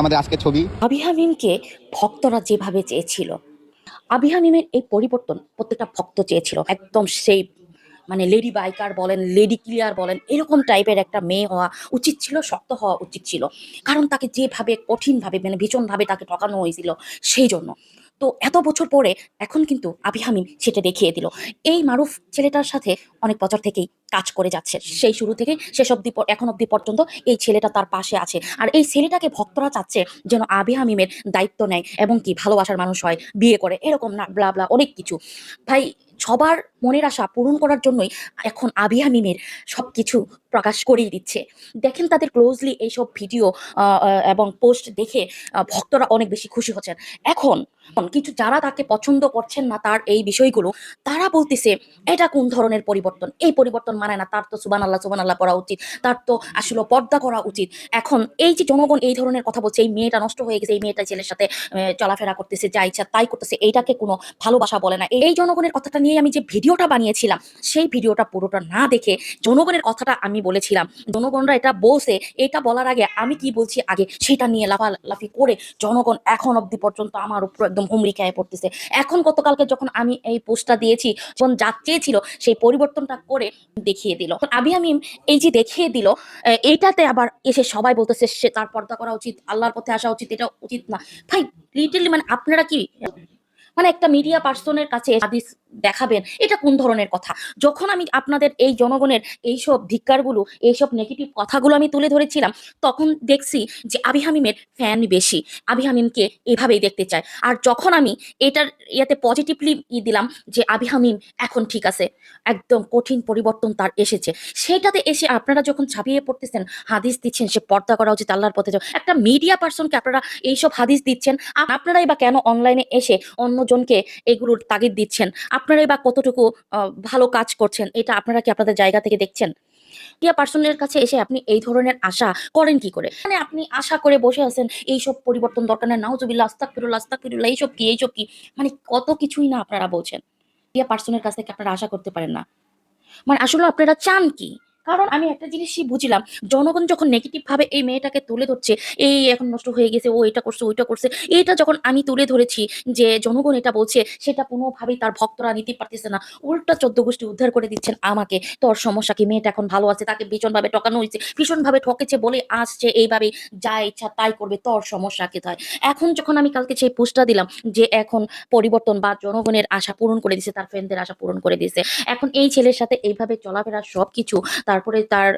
আমাদের আজকে ছবি। আবিহামিমকে ভক্তরা যেভাবে চেয়েছিল আবিহামিমের এই পরিবর্তন প্রত্যেকটা ভক্ত চেয়েছিল, একদম সেই মানে লেডি বাইকার বলেন, লেডি ক্লিয়ার বলেন, এরকম টাইপের একটা মেয়ে হওয়া উচিত ছিল, শক্ত হওয়া উচিত ছিল। কারণ তাকে যেভাবে কঠিনভাবে মানে ভীষণভাবে তাকে ঠকানো হয়েছিল, সেই জন্য। তো এত বছর পরে এখন কিন্তু আবি হামিম সেটা দেখিয়ে দিল। এই মারুফ ছেলেটার সাথে অনেক বছর থেকেই কাজ করে যাচ্ছে। সেই শুরু থেকে শেষ অব্দি এখন অব্দি পর্যন্ত এই ছেলেটা তার পাশে আছে। আর এই ছেলেটাকে ভক্তরা চাচ্ছে যেন আবি হামিমের দায়িত্ব নেয় এবং কি ভালোবাসার মানুষ হয়, বিয়ে করে, এরকম না, ব্লা ব্লা, অনেক কিছু। ভাই, সবার মনের আশা পূরণ করার জন্যই এখন আবি হামিমের সব কিছু প্রকাশ করেই দিচ্ছে। দেখেন তাদের ক্লোজলি এইসব ভিডিও এবং পোস্ট দেখে ভক্তরা অনেক বেশি খুশি হচ্ছেন। এখন কিছু যারা তাকে পছন্দ করছেন না তার এই বিষয়গুলো, তারা বলতেছে, এটা কোন ধরনের পরিবর্তন? এই পরিবর্তন মানে না, তার তো সুবান আল্লাহ সুবান আল্লাহ পড়া উচিত, তার তো আসলে পর্দা করা উচিত। এখন এই যে জনগণ এই ধরনের কথা বলছে, এই মেয়েটা নষ্ট হয়ে গেছে, এই মেয়েটা ছেলের সাথে চলাফেরা করতেছে, যা ইচ্ছা তাই করতেছে, এইটাকে কোনো ভালোবাসা বলে না। এই জনগণের কথাটা নিয়ে আমি যে ভিডিওটা বানিয়েছিলাম, সেই ভিডিওটা পুরোটা না দেখে জনগণের কথাটা আমি বলেছিলাম। জনগণরা এটা বলছে, এটা বলার আগে আমি কি বলছি আগে, সেটা নিয়ে লাফালাফি করে জনগণ এখন অব্দি পর্যন্ত আমার উপর একদম হুমড়ি খেয়ে পড়তেছে। এখন গতকালকে যখন আমি এই পোস্টটা দিয়েছি, যখন যা চেয়েছিল সেই পরিবর্তনটা করে দেখিয়ে দিল। আবি আমিম এই যে দেখিয়ে দিল এইটাতে আবার এসে সবাই বলতেছে, সে তার পর্দা করা উচিত, আল্লাহর পথে আসা উচিত, এটা উচিত না। ভাই লিটারলি মানে আপনারা কি মানে একটা মিডিয়া পার্সনের কাছে হাদিস দেখাবেন, এটা কোন ধরনের কথা? যখন আমি আপনাদের এই জনগণের এইসব ধিক্কারগুলো, এইসব নেগেটিভ কথাগুলো আমি তুলে ধরেছিলাম, তখন দেখছি যে আবি হামিমের ফ্যান বেশি। আবি হামিমকে এভাবেই দেখতে চায়। আর যখন আমি এটার ইয়াতে পজিটিভলি ই দিলাম যে আবি হামিম এখন ঠিক আছে, একদম কঠিন পরিবর্তন তার এসেছে। সেটাতে এসে আপনারা যখন ছাপিয়ে পড়তেছেন, হাদিস দিচ্ছেন, সে পর্দা করা উচিত আল্লাহর পথে। একটা মিডিয়া পার্সনকে আপনারা এইসব হাদিস দিচ্ছেন আপনারাই বা কেন অনলাইনে এসে অন্যজনকে এগুলোর তাগিদ দিচ্ছেন। আপনারাই বা কতটুকু ভালো কাজ করছেন, এটা আপনারা কি আপনাদের জায়গা থেকে দেখছেন? মিডিয়া পার্সনের কাছে এসে আপনি এই ধরনের আশা করেন কি করে? মানে আপনি আশা করে বসে আছেন, এইসব পরিবর্তন দরকার নেই, নাউজুবিল্লাহ আস্তাকফিরুল্লাহ আস্তাকফিরুল্লাহ এইসব কি এইসব কি? মানে কত কিছুই না আপনারা বলছেন। মিডিয়া পার্সনের কাছ থেকে আপনারা আশা করতে পারেন না। মানে আসলে আপনারা চান কি? কারণ আমি একটা জিনিসই বুঝলাম, জনগণ যখন নেগেটিভ ভাবে এই মেয়েটাকে তুলে ধরছে, এই এখন নষ্ট হয়ে গেছে, ও এটা করছে, ওইটা করছে, এটা যখন আমি তুলে ধরেছি যে জনগণ এটা বলছে, সেটা কোনোভাবেই তার ভক্তরা নিতে পারতেছে না। উল্টা চোদ্দ গোষ্ঠী উদ্ধার করে দিচ্ছেন আমাকে। তোর সমস্যা কি? মেয়েটা এখন ভালো আছে, তাকে ভীষণভাবে ঠকানো হয়েছে, ভীষণভাবে ঠকেছে বলে আসছে, এইভাবে যা ইচ্ছা তাই করবে, তোর সমস্যা কি হয় এখন যখন আমি কালকে সেই পোস্টটা দিলাম যে এখন পরিবর্তন বা জনগণের আশা পূরণ করে দিছে, তার ফ্রেন্ডদের আশা পূরণ করে দিছে, এখন এই ছেলের সাথে এইভাবে চলাফেরা সব কিছু তারপরে তার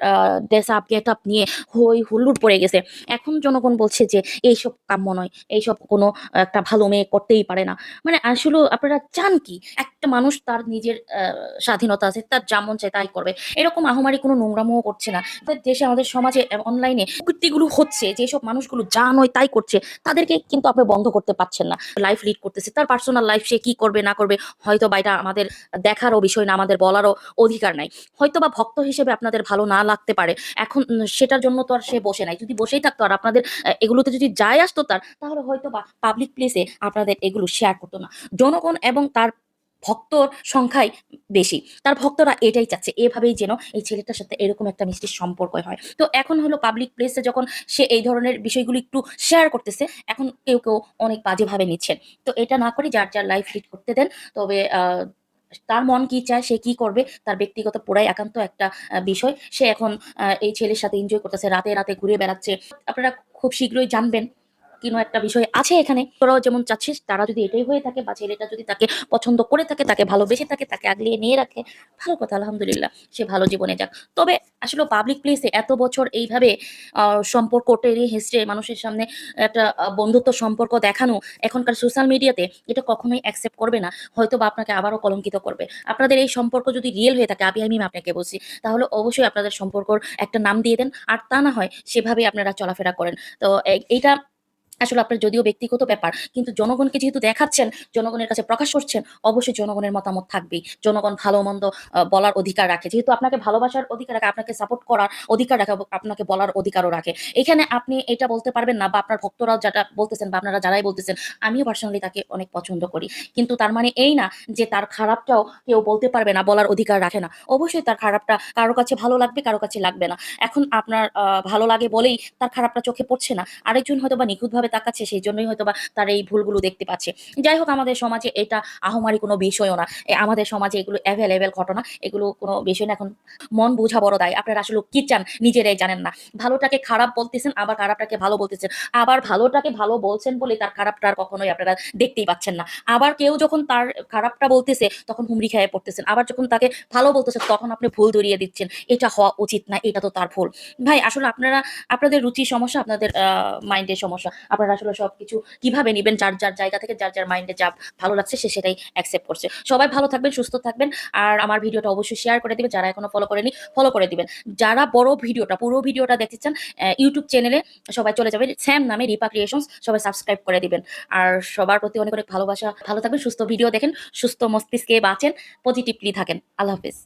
ড্রেস আপ নিয়ে হই হুল্লুড় পড়ে গেছে। এখন জনগণ বলছে যে, এইসব কাম্য নয়। এইসব কোনো একটা ভালো মেয়ে করতেই পারে না। মানে আসলে আপনারা চান কি? একটা মানুষ তার নিজের স্বাধীনতা আছে, তার যেমন চায় তাই করবে। এরকম আহমারি কোনো নোংরামও করছে না। দেশে, আমাদের সমাজে অনলাইনে কৃত্যগুলো হচ্ছে যেসব মানুষগুলো যা নয় তাই করছে, তাদেরকে কিন্তু আপনি বন্ধ করতে পারছেন না। লাইফ লিড করতেছে, তার পার্সোনাল লাইফ সে কি করবে, না করবে হয়তো বা এটা আমাদের দেখারও বিষয় না, আমাদের বলারও অধিকার নাই। হয়তো বা ভক্ত হিসেবে আপনাদের ভালো না লাগতে পারে। এখন সেটার জন্য তো আর সে বসে নাই। যদি বসেই থাকতো আর আপনাদের এগুলোতে যদি যায় আসতো তার, তাহলে হয়তো বা পাবলিক প্লেসে আপনাদের এগুলো শেয়ার করতো না। জনগণ এবং তার ভক্তর সংখ্যাই বেশি। তার ভক্তরা এটাই চাচ্ছে, এভাবেই যেন এই ছেলেটার সাথে এরকম একটা মিষ্টির সম্পর্ক হয়। তো এখন হলো পাবলিক প্লেসে যখন সে এই ধরনের বিষয়গুলো একটু শেয়ার করতেছে, এখন কেউ কেউ অনেক বাজেভাবে নিচ্ছেন। তো এটা না করে যার যার লাইফ লিড করতে দেন, তবে তার মন কি চায়, সে কি করবে, তার ব্যক্তিগত পুরাই একান্ত একটা বিষয়। সে এখন এই ছেলের সাথে এনজয় করতেছে, রাতে রাতে ঘুরে বেড়াচ্ছে। আপনারা খুব শীঘ্রই জানবেন কোনো একটা বিষয় আছে এখানে। তোরাও যেমন চাচ্ছিস, তারা যদি এটাই হয়ে থাকে বা ছেলেটা যদি তাকে পছন্দ করে থাকে, তাকে ভালোবেসে থাকে, তাকে আগলিয়ে নিয়ে রাখে, ভালো কথা, আলহামদুলিল্লাহ, সে ভালো জীবনে যাক। তবে আসলে পাবলিক প্লেসে এত বছর এইভাবে সম্পর্ক টেনে হেসড়ে মানুষের সামনে একটা বন্ধুত্ব সম্পর্ক দেখানো, এখনকার সোশ্যাল মিডিয়াতে এটা কখনোই অ্যাকসেপ্ট করবে না। হয়তো বা আপনাকে আবারও কলঙ্কিত করবে। আপনাদের এই সম্পর্ক যদি রিয়েল হয়ে থাকে, আমি আমি আপনাকে বলছি, তাহলে অবশ্যই আপনাদের সম্পর্কর একটা নাম দিয়ে দেন। আর তা না হয়, সেভাবে আপনারা চলাফেরা করেন। তো এইটা আসলে আপনার যদিও ব্যক্তিগত ব্যাপার, কিন্তু জনগণকে যেহেতু দেখাচ্ছেন, জনগণের কাছে প্রকাশ করছেন, অবশ্যই জনগণের মতামত থাকবেই। জনগণ ভালো মন্দ বলার অধিকার রাখে। যেহেতু আপনাকে ভালোবাসার অধিকার রাখে, আপনাকে সাপোর্ট করার অধিকার রাখে আপনাকে বলার অধিকারও রাখে। এখানে আপনি এটা বলতে পারবেন না, বা আপনার ভক্তরাও যেটা বলতেছেন, বা আপনারা যারাই বলতেছেন, আমিও পার্সোনালি তাকে অনেক পছন্দ করি। কিন্তু তার মানে এই না যে তার খারাপটাও কেউ বলতে পারবে না, বলার অধিকার রাখে না। অবশ্যই তার খারাপটা কারও কাছে ভালো লাগবে, কারও কাছে লাগবে না। এখন আপনার ভালো লাগে বলেই তার খারাপটা চোখে পড়ছে না। আরেকজন হয়তো বা নিখুঁতভাবে তাকাচ্ছে, সেই জন্যই হয়তো বা তার এই ভুলগুলো দেখতে পাচ্ছে। যাই হোক, আমাদের সমাজে এটা আহমারি কোনো বিষয়ও না। আমাদের সমাজে এগুলো অ্যাভেলেবেল ঘটনা, এগুলো কোনো বিষয় না। এখন মন বোঝা বড় দায়। আপনারা আসলে কি চান নিজেরাই জানেন না। ভালোটাকে খারাপ বলতেছেন, আবার খারাপটাকে ভালো বলতেছেন। আবার ভালোটাকে ভালো বলছেন বলে তার খারাপটা আর কখনোই আপনারা দেখতেই পাচ্ছেন না। আবার কেউ যখন তার খারাপটা বলতেছে, তখন হুমড়ি খেয়ে পড়তেছেন। আবার যখন তাকে ভালো বলতেছে তখন আপনি ভুল ধরিয়ে দিচ্ছেন। এটা হওয়া উচিত না, এটা তো তার ভুল। ভাই, আসলে আপনারা, আপনাদের রুচির সমস্যা, আপনাদের মাইন্ডের সমস্যা। আপনারা আসলে সবকিছু কীভাবে নেবেন, যার যার জায়গা থেকে যার যার মাইন্ডে যা ভালো লাগছে সে সেটাই অ্যাকসেপ্ট করছে। সবাই ভালো থাকবেন, সুস্থ থাকবেন আর আমার ভিডিওটা অবশ্যই শেয়ার করে দিবেন, যারা এখনও ফলো করেনি ফলো করে দিবেন। যারা বড় ভিডিওটা, পুরো ভিডিওটা দেখতে চান ইউটিউব চ্যানেলে সবাই চলে যাবেন। স্যাম নামে রিপা ক্রিয়েশনস সবাই সাবস্ক্রাইব করে দিবেন। আর সবার প্রতি অনেক অনেক ভালোবাসা। ভালো থাকবেন, সুস্থ ভিডিও দেখেন, সুস্থ মস্তিষ্কে বাঁচেন পজিটিভলি থাকেন। আল্লাহ হাফিজ।